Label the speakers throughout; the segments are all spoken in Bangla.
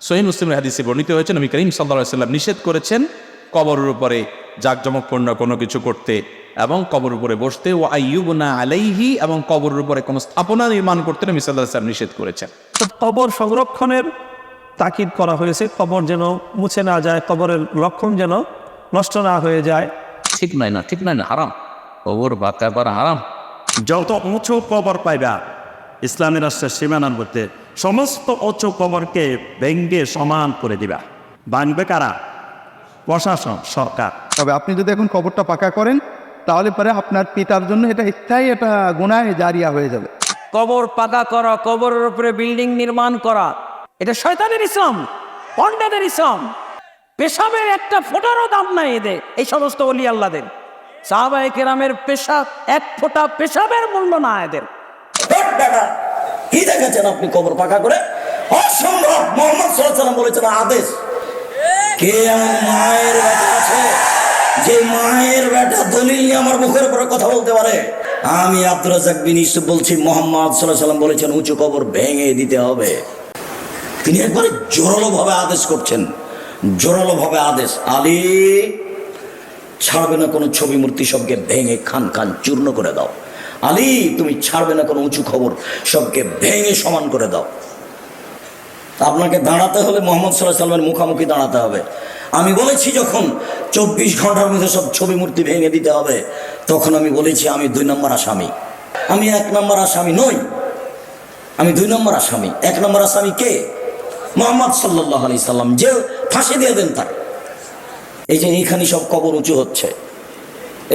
Speaker 1: সহি মুসলিমের হাদিসে বর্ণিত হয়েছে নবী করিম সাল্লা সাল্লাম নিষেধ করেছেন কবরের উপরে জাকজমকপূর্ণ কোনো কিছু করতে এবং কবর উপরে বসতে ও আইয়ুবনা আলাইহি এবং কবরের উপরে কোনো স্থাপনা নির্মাণ করতে নবী সাল্লাহ সাল্লাম নিষেধ করেছেন।
Speaker 2: তো কবর সংরক্ষণের তাকিদ করা হয়েছে কবর যেন মুছে না যায় কবরের লক্ষণ যেন নষ্ট না হয়ে যায়।
Speaker 3: ঠিক নয় না ঠিক নয় না হারাম। কবর বাঁকা করা হারাম।
Speaker 4: যত উঁচু কবর পাইবা ইসলামী রাষ্ট্রের সীমানার মধ্যে সমস্ত উঁচু কবরকে ভেঙ্গে সমান করে দিবা। ভাঙবে কারা? প্রশাসন সরকার।
Speaker 5: তবে আপনি যদি এখন কবরটা পাকা করেন তাহলে পরে আপনার পিতার জন্য এটা স্থায়ী এটা গুণায় জারিয়া হয়ে যাবে।
Speaker 6: কবর পাকা করা কবরের উপরে বিল্ডিং নির্মাণ করা এটা শয়তানের ইসলাম পন্ডাদের ইসলাম। পেশাবের একটা ফোটারও দাম নাই এদের এই সমস্ত অলি আল্লাদের। সাহাবাই কেরামের পেশা এক ফোঁটা পেশাবের মূল্য না এদের।
Speaker 7: কি দেখেছেন আপনি কবর পাকা করে? অসম্ভব। মোহাম্মদ সাল্লাম বলেছেন, আদেশ, কে মায়ের বেটা আছে, যে মায়ের বেটা দলিল নিয়ে আমার মুখের উপরে কথা বলতে পারে? আমি আব্দুল রাজাক বিন ইউসুফ বলছি, মোহাম্মদ সাল্লাম বলেছেন, উঁচু কবর ভেঙে দিতে হবে। তিনি একবারে জোরালো ভাবে আদেশ করছেন। জোরালো ভাবে আদেশ। আলী, ছাড়বে না কোনো ছবি মূর্তি সবকে ভেঙে খান খান চূর্ণ করে দাও। আলী, তুমি ছাড়বে না কোনো উঁচু খবর, সবকে ভেঙে সমান করে দাও। আপনাকে দাঁড়াতে হলে মোহাম্মদ সাল্লাহ সাল্লামের মুখামুখি দাঁড়াতে হবে। আমি বলেছি যখন চব্বিশ ঘণ্টার মধ্যে সব ছবি মূর্তি ভেঙে দিতে হবে, তখন আমি বলেছি, আমি দুই নম্বর আসামি। আমি এক নম্বর আসামি নই, আমি দুই নম্বর আসামি। এক নম্বর আসামি কে? মোহাম্মদ সাল্লাহ আলি সাল্লাম যে ফাঁসি দিয়ে দেন তার। এই যে এইখানে সব কবর উঁচু হচ্ছে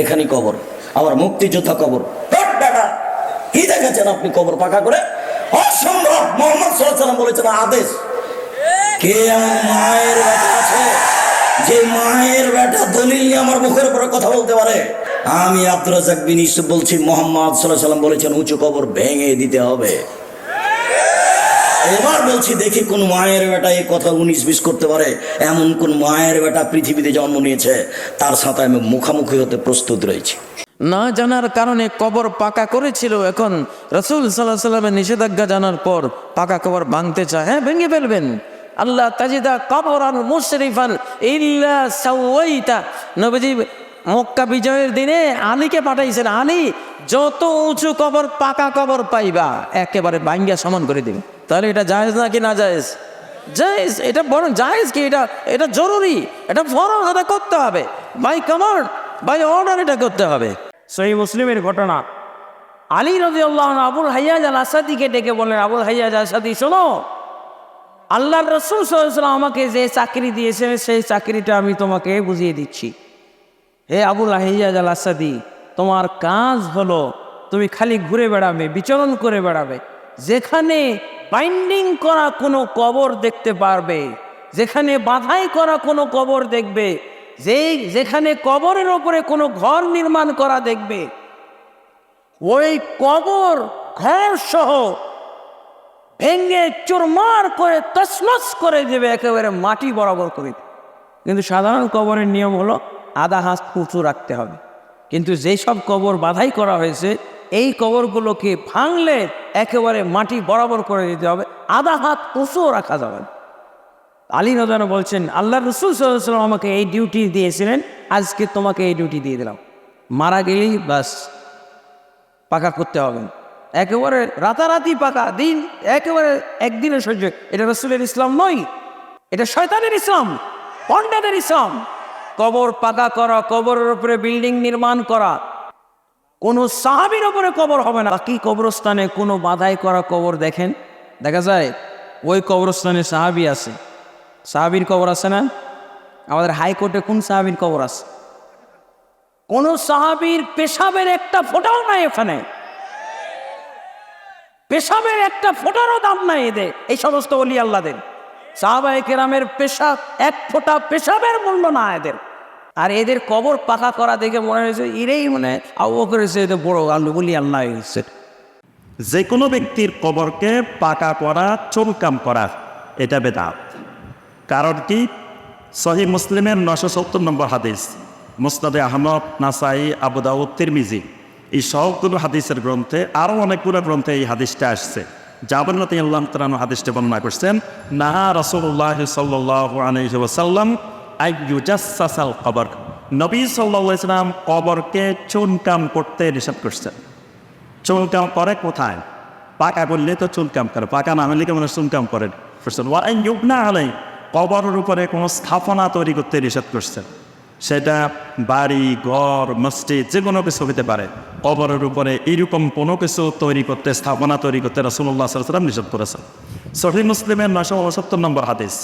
Speaker 7: এখানে কবর, আবার মুক্তিযোদ্ধা কবর। দেখেছেন আপনি কবর পাকা করে? অসম্ভব! মোহাম্মদ সাল্লাম বলেছেন, আদেশ, কে মায়ের বেটা আছে? যে মায়ের বেটা দলিল আমার মুখের উপরে কথা বলতে পারে? আমি আব্দুল বিন ইউসুফ বলছি, মোহাম্মদ সাল্লাম বলেছেন, উঁচু কবর ভেঙে দিতে হবে। এবার বলছি, দেখি কোন মায়ের বেটা এই কথা উনিশ বিশ করতে পারে? এমন কোন মায়ের বেটা পৃথিবীতে জন্ম নিয়েছে, তার সাথে আমি মুখামুখি হতে প্রস্তুত রয়েছি।
Speaker 6: না জানার কারণে কবর পাকা করেছিল এখন রসুল সাল্লাহ সাল্লামের নিষেধাজ্ঞা জানার পর পাকা কবর ভাঙতে চায়। হ্যাঁ ভেঙে ফেলবেন। আল্লাহ তাজিদা কবরান মুশরিফান ইল্লা সাওয়াইতা। নবীজি মক্কা বিজয়ের দিনে আলীকে পাঠাইছেন। আলী, যত উঁচু কবর, পাকা কবর পাইবা, একেবারে ভাঙ্গিয়া সমান করে দিবে। তাহলে এটা জায়েজ নাকি না জায়েজ? জায়েজ, এটা বরং জায়েজ কি? এটা এটা জরুরি, এটা ফরজ, এটা করতে হবে। বাই কমান্ড বাই অর্ডার এটা করতে হবে। সহি মুসলিমের ঘটনা। আলী রবি আল্লাহ আবুল হাইয়াজ আল আসাদিকে ডেকে বলেন আবুল হাইয়াজ আসাদি শোনো আল্লাহ রসুল সাল্লাম আমাকে যে চাকরি দিয়েছে সেই চাকরিটা আমি তোমাকে বুঝিয়ে দিচ্ছি। হে আবুল হাইয়াজ আল আসাদি তোমার কাজ হলো তুমি খালি ঘুরে বেড়াবে, বিচরণ করে বেড়াবে। যেখানে বাইন্ডিং করা কোনো কবর দেখতে পারবে, যেখানে বাধাই করা কোনো কবর দেখবে যে যেখানে কবরের ওপরে কোনো ঘর নির্মাণ করা দেখবে, ওই কবর ঘর সহ ভেঙে চুরমার করে তসমস করে দেবে, একেবারে মাটি বরাবর করে কিন্তু সাধারণ কবরের নিয়ম হলো আধা হাত উঁচু রাখতে হবে কিন্তু যেই সব কবর বাধাই করা হয়েছে, এই কবরগুলোকে ভাঙলে একেবারে মাটি বরাবর করে দিতে হবে, আধা হাত উঁচুও রাখা যাবে। আলী নজান বলছেন আল্লাহ রসুল সাল্লাম আমাকে এই ডিউটি দিয়েছিলেন, আজকে তোমাকে এই ডিউটি দিয়ে দিলাম। মারা গেলেই বাস, পাকা করতে হবে। একেবারে রাতারাতি পাকা, দিন একেবারে একদিনে সহ্য। এটা রসুলের ইসলাম নয়, এটা শয়তানের ইসলাম পন্ডাদের ইসলাম। কবর পাকা করা, কবরের উপরে বিল্ডিং নির্মাণ করা, কোনো সাহাবির ওপরে কবর হবে না। বাকি কবরস্থানে কোনো বাধাই করা কবর দেখেন, দেখা যায়, ওই কবরস্থানে সাহাবি আছে। সাহাবির কবর আছে না? আমাদের হাইকোর্টে কোন সাহাবির কবর আছে? কোন সাহাবির পেশাবের একটা ফোটাও নাই ওখানে পেশাবের একটা ফোটারও দাম নাই এদের, এই সমস্ত অলি আল্লাদের সাহাবাই কেরামের পেশা, এক ফোঁটা পেশাবের মূল্য না এদের। আর এদের কবর পাকা করা দেখে মনে হয়েছে এরেই মানে আবু করেছে এদের বড় আল্লু, বলি আল্লাহ হয়েছে।
Speaker 4: যে কোনো ব্যক্তির কবরকে পাকা করা চুরকাম করা, এটা বেদাত। কারণ কি সহি মুসলিমের নশো সত্তর নম্বর হাদিস। মুস্তাদে আহমদ, নাসাই আবুদাউদ তিরমিজি। এই সবগুলো হাদিসের গ্রন্থে আরও অনেকগুলো গ্রন্থে এই হাদিসটা আসছে। জাবর রাতি আল্লাহ তালানু হাদিসটি বর্ণনা করছেন নাহা রসুল্লাহ সাল্লাহ আলহি ওসাল্লাম আইয়ুজাসাল কবর। নবী সাল্লাহ ইসলাম কবরকে চুনকাম করতে নিষেধ করছেন। চুনকাম করে কোথায়? পাকা করলে তো চুনকাম করে, পাকা না হলে কেমন চুনকাম করেন? করছেন ওয়া ইউব না আলাই কবরের উপরে কোনো স্থাপনা তৈরি করতে নিষেধ করছেন সেটা বাড়ি, ঘর, মসজিদ যে কোনো কিছু হতে পারে। কবরের উপরে এইরকম কোনো কিছু তৈরি করতে, স্থাপনা তৈরি করতে রাসুল্লাহ সাল্লাম নিষেধ করেছেন। সহি মুসলিমের নশো উনসত্তর নম্বর হাদিস।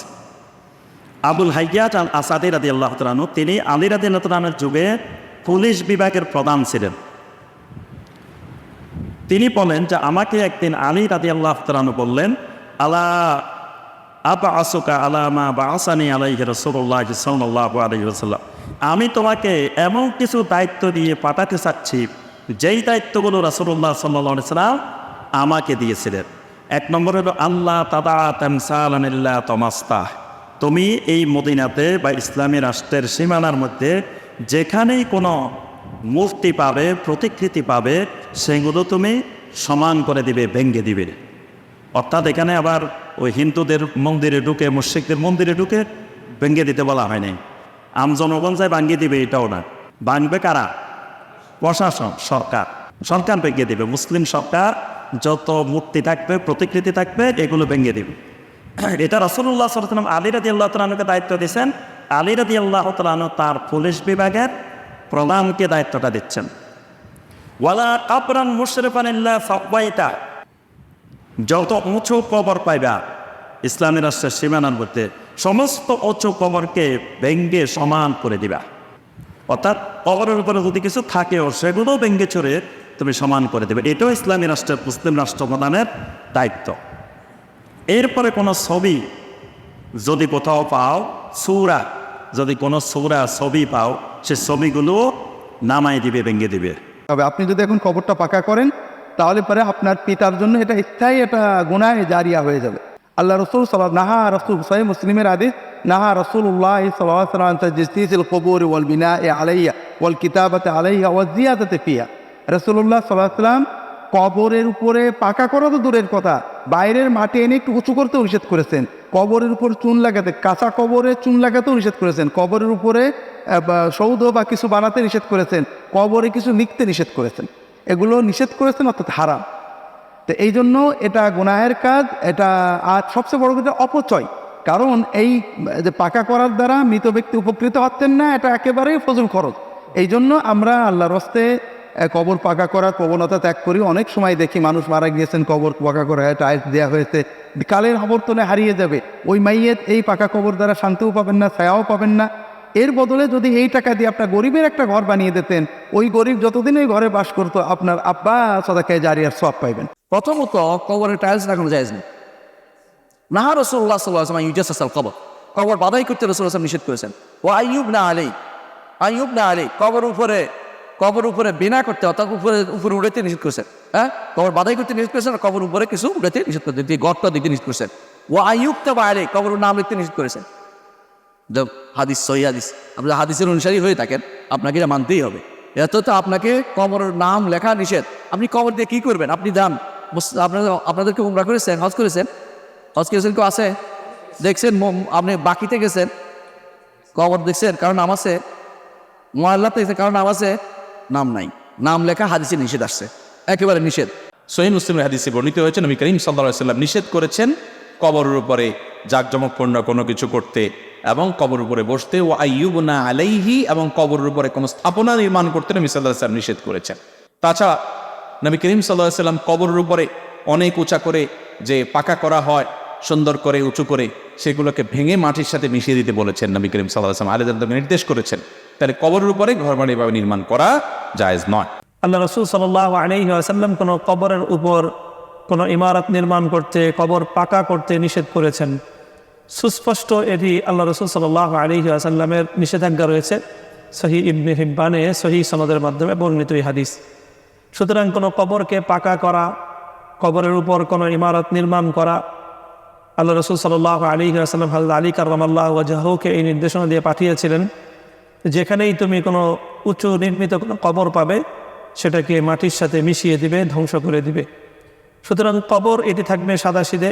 Speaker 4: আবুল হাইয়াত আল আসাদি রাদি আল্লাহ তালানু তিনি আলী রাদি আল্লাহ যুগে পুলিশ বিভাগের প্রধান ছিলেন। তিনি বলেন যে, আমাকে একদিন আলী রাদি আল্লাহ তালানু বললেন, আলা আবা আসুকা আলামা বা আসানি আলাইহি রসুল্লাহ আমি তোমাকে এমন কিছু দায়িত্ব দিয়ে পাঠাতে চাচ্ছি, যেই দায়িত্বগুলো রাসুল্লাহ সাল্লাহ সাল্লাম আমাকে দিয়েছিলেন। এক নম্বর হলো আল্লাহ তাদা তামসাল্লাহ তমাস্তা তুমি এই মদিনাতে বা ইসলামী রাষ্ট্রের সীমানার মধ্যে যেখানেই কোনো মূর্তি পাবে, প্রতিকৃতি পাবে, সেগুলো তুমি সমান করে দিবে ভেঙ্গে দিবে। অর্থাৎ এখানে আবার ওই হিন্দুদের মন্দিরে ঢুকে, মুশ্রিকদের মন্দিরে ঢুকে ভেঙ্গে দিতে বলা হয়নি। আম জনগণ যায় ভাঙ্গিয়ে দিবে, এটাও না। ভাঙবে কারা? প্রশাসন, সরকার। সরকার ভেঙে দিবে, মুসলিম সরকার যত মূর্তি থাকবে, প্রতিকৃতি থাকবে, এগুলো ভেঙে দিবে। এটা রসুল্লাহ সাল্লাম আলী রাদি আল্লাহ তালকে দায়িত্ব দিয়েছেন। আলী রাদি আল্লাহ তালন তার পুলিশ বিভাগের প্রধানকে দায়িত্বটা দিচ্ছেন। ওয়ালা কাপরান মুশরেফানিল্লাহ সব্বাইটা যত উঁচু কবর পাইবা, ইসলামী রাষ্ট্রের সীমানার মধ্যে সমস্ত উঁচু কবরকে ভেঙ্গে সমান করে দিবা। অর্থাৎ কবরের উপরে যদি কিছু থাকেও, সেগুলো ভেঙ্গে চড়ে তুমি সমান করে দেবে। এটাও ইসলামী রাষ্ট্রের, মুসলিম রাষ্ট্র প্রধানের দায়িত্ব। এরপরে কোনো ছবি যদি কোথাও পাও, সৌরা, যদি কোনো সৌরা, ছবি পাও, সে ছবিগুলো নামাই দিবে, ভেঙ্গে দিবে।
Speaker 5: তবে আপনি যদি এখন কবরটা পাকা করেন তাহলে পরে আপনার পিতার জন্য এটা স্থায়ী একটা গুণায় জারিয়া হয়ে যাবে। আল্লাহ রসুল সাল্লাহ নাহা রসুল, সাহি মুসলিমের আদেশ নাহা রসুল্লাহ সাল্লাম কবর ওয়াল বিনা এ আলাইয়া, ওয়াল কিতাবাতে আলাইয়া ওয়াল জিয়াদাতে পিয়া রসুল্লাহ সাল্লাহ সাল্লাম কবরের উপরে পাকা করা তো দূরের কথা, বাইরের মাটি এনে একটু উঁচু করতেও নিষেধ করেছেন। কবরের উপর চুন লাগাতে, কাঁচা কবরে চুন লাগাতেও নিষেধ করেছেন। কবরের উপরে সৌধ বা কিছু বানাতে নিষেধ করেছেন। কবরে কিছু লিখতে নিষেধ করেছেন। এগুলো নিষেধ করেছেন, অর্থাৎ হারাম। তো এই জন্য এটা গুনাহের কাজ, এটা আর সবচেয়ে বড় কথা অপচয়। কারণ এই, যে পাকা করার দ্বারা মৃত ব্যক্তি উপকৃত হচ্ছেন না, এটা একেবারেই ফজল খরচ। এই জন্য আমরা আল্লাহর হস্তে কবর পাকা করার প্রবণতা ত্যাগ করি। অনেক সময় দেখি মানুষ মারা গিয়েছেন, কবর পাকা করা টাইলস দেওয়া হয়েছে। কালের আবর্তনে হারিয়ে যাবে। ওই মাইয়ের এই পাকা কবর দ্বারা শান্তিও পাবেন না, ছায়াও পাবেন না। এর বদলে যদি এই টাকা দিয়ে আপনার গরিবের একটা ঘর বানিয়ে দিতেন, ওই গরিব যতদিন ওই ঘরে বাস করতো, আপনার আব্বা সদাকায় জারিয়ার সব পাইবেন।
Speaker 6: প্রথমত কবরের টাইলস লাগানো যায় না নাহা রসুল্লাহ সাল্লাহ ইউজাস আসাল কবর। কবর বাধাই করতে রসুল আসলাম নিষেধ করেছেন। ও আইয়ুব না আলী আইয়ুব না আলী কবর উপরে কবর উপরে বিনা করতে অর্থাৎ উপরে উপরে উড়াইতে নিষেধ করেছেন। হ্যাঁ? কবর বাধাই করতে নিষেধ করেছেন, কবর উপরে কিছু উড়াইতে নিষেধ দিয়ে গড়টা দিতে নিষেধ করেছেন। ও আইয়ুব তো বাইরে কবর নাম লিখতে নিষেধ করেছেন। হাদিস, সহি হাদিস। আপনি হাদিসের অনুসারী হয়ে থাকেন, আপনাকে এটা মানতেই হবে। এত তো আপনাকে কবরের নাম লেখা নিষেধ। আপনি কবর দিয়ে কী করবেন? আপনি মুস- আপনাদের আপনাদেরকে উমরা করেছেন, হজ করেছেন? হজ করেছেন কেউ আছে? দেখছেন আপনি বাকিতে গেছেন? কবর দেখছেন? কারণ নাম আছে? মোয়াল্লাতে গেছেন কারণ নাম আছে? নাম নাই। নাম লেখা হাদিসে নিষেধ আসছে। একেবারে নিষেধ।
Speaker 1: সহিন মুসলিমের হাদিসে বর্ণিত হয়েছে, নবী করিম সাল্লাহ সাল্লাম নিষেধ করেছেন কবরের উপরে জাকজমকপূর্ণ কোনো কিছু করতে। এবং কবর উপরে বসতে ও আইয়ুবনা আলাইহি এবং কবরের উপরে কোনো স্থাপনা নির্মাণ করতে নবী সাল্লাহ সাল্লাম নিষেধ করেছেন। তাছাড়া নবী করিম সাল্লাহ সাল্লাম কবরের উপরে অনেক উঁচা করে যে পাকা করা হয়, সুন্দর করে, উঁচু করে, সেগুলোকে ভেঙে মাটির সাথে মিশিয়ে দিতে বলেছেন নবী করিম সাল্লাহ সাল্লাম আলেদানকে নির্দেশ করেছেন, তাহলে কবরের উপরে ঘর বাড়ি এভাবে নির্মাণ করা জায়েজ নয়।
Speaker 2: আল্লাহ রসুল সাল্লাহ আলহি আসাল্লাম কোনো কবরের উপর কোনো ইমারত নির্মাণ করতে, কবর পাকা করতে নিষেধ করেছেন। সুস্পষ্ট এটি আল্লাহ রসুল সাল্লাহ আলহি আসাল্লামের নিষেধাজ্ঞা রয়েছে। সহি ইবনে হিব্বানে সহি সনদের মাধ্যমে বর্ণিত এই হাদিস। সুতরাং কোনো কবরকে পাকা করা, কবরের উপর কোনো ইমারত নির্মাণ করা, আল্লাহ রসুল সাল্লাহ আলী আসাল্লাম হাজর আলী কার্লামাল্লাহ ওয়াজাহকে এই নির্দেশনা দিয়ে পাঠিয়েছিলেন, যেখানেই তুমি কোনো উঁচু নির্মিত কোনো কবর পাবে, সেটাকে মাটির সাথে মিশিয়ে দিবে, ধ্বংস করে দিবে। সুতরাং কবর এটি থাকবে সাদাসিধে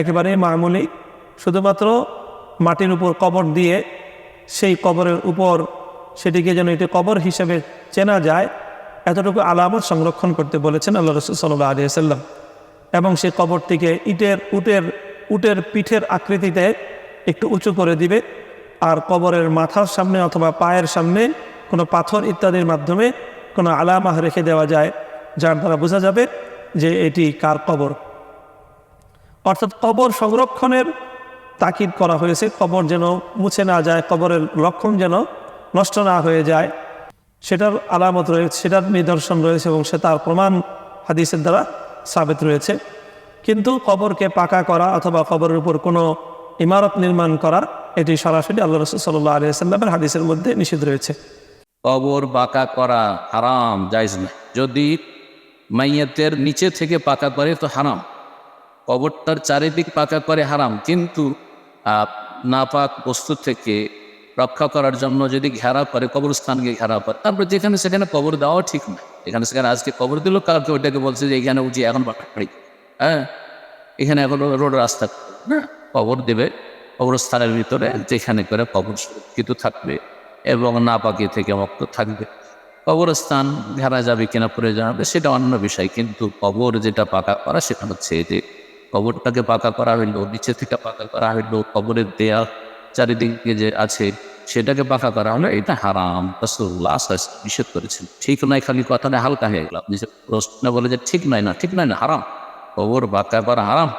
Speaker 2: একেবারে মামুলি শুধুমাত্র মাটির উপর কবর দিয়ে সেই কবরের উপর সেটিকে যেন এটি কবর হিসেবে চেনা যায়, এতটুকু আলামত সংরক্ষণ করতে বলেছেন আল্লাহ রসুল সাল্লাহ আলিয়া সাল্লাম এবং সেই কবরটিকে ইটের, উটের উটের পিঠের আকৃতিতে একটু উঁচু করে দিবে আর কবরের মাথার সামনে অথবা পায়ের সামনে কোনো পাথর ইত্যাদির মাধ্যমে কোনো আলামাহ রেখে দেওয়া যায়, যার দ্বারা বোঝা যাবে যে এটি কার কবর। অর্থাৎ কবর সংরক্ষণের তাকিদ করা হয়েছে, কবর যেন মুছে না যায়, কবরের লক্ষণ যেন নষ্ট না হয়ে যায়। সেটার আলামত রয়েছে, সেটার নিদর্শন রয়েছে এবং সে তার প্রমাণ হাদিসের দ্বারা সাবেত রয়েছে। কিন্তু কবরকে পাকা করা অথবা কবরের উপর কোনো ইমারত নির্মাণ করা, এটি সরাসরি আল্লাহ রসুল সাল্লাহ আলিয়া সাল্লামের হাদিসের মধ্যে নিষিদ্ধ রয়েছে।
Speaker 3: কবর বাঁকা করা হারাম, জায়জ না যদি মাইয়াতের নিচে থেকে পাকা করে, তো হারাম। কবরটার চারিদিক পাকা করে, হারাম। কিন্তু নাপাক বস্তু থেকে রক্ষা করার জন্য যদি ঘেরা করে, কবরস্থানকে ঘেরা করে, তারপর যেখানে সেখানে কবর দেওয়া ঠিক না। এখানে সেখানে আজকে কবর দিল, কালকে ওইটাকে বলছে যে এখানে উঠি এখন বাড়ি হ্যাঁ? এখানে এখন রোড রাস্তা। না, কবর দেবে, কবরস্থানের ভিতরে যেখানে করে কবর সুরক্ষিত থাকবে এবং না পাকি থেকে মুক্ত থাকবে। কবরস্থান ঘেরা যাবে কিনা পরে যাবে সেটা অন্য বিষয়, কিন্তু কবর যেটা পাকা করা, সেটা হচ্ছে যে কবরটাকে পাকা করা হইল, নিচে থেকে পাকা করা হইল, কবরের দেয়া চারিদিকে যে আছে সেটাকে পাকা করা হলো, এটা হারাম। নিষেধ করেছেন। ঠিক নয় খালি কথাটা হালকা হয়ে গেলাম প্রশ্ন বলে যে ঠিক নয় না, ঠিক নয় না, হারাম। কবর পাকা করা হারাম।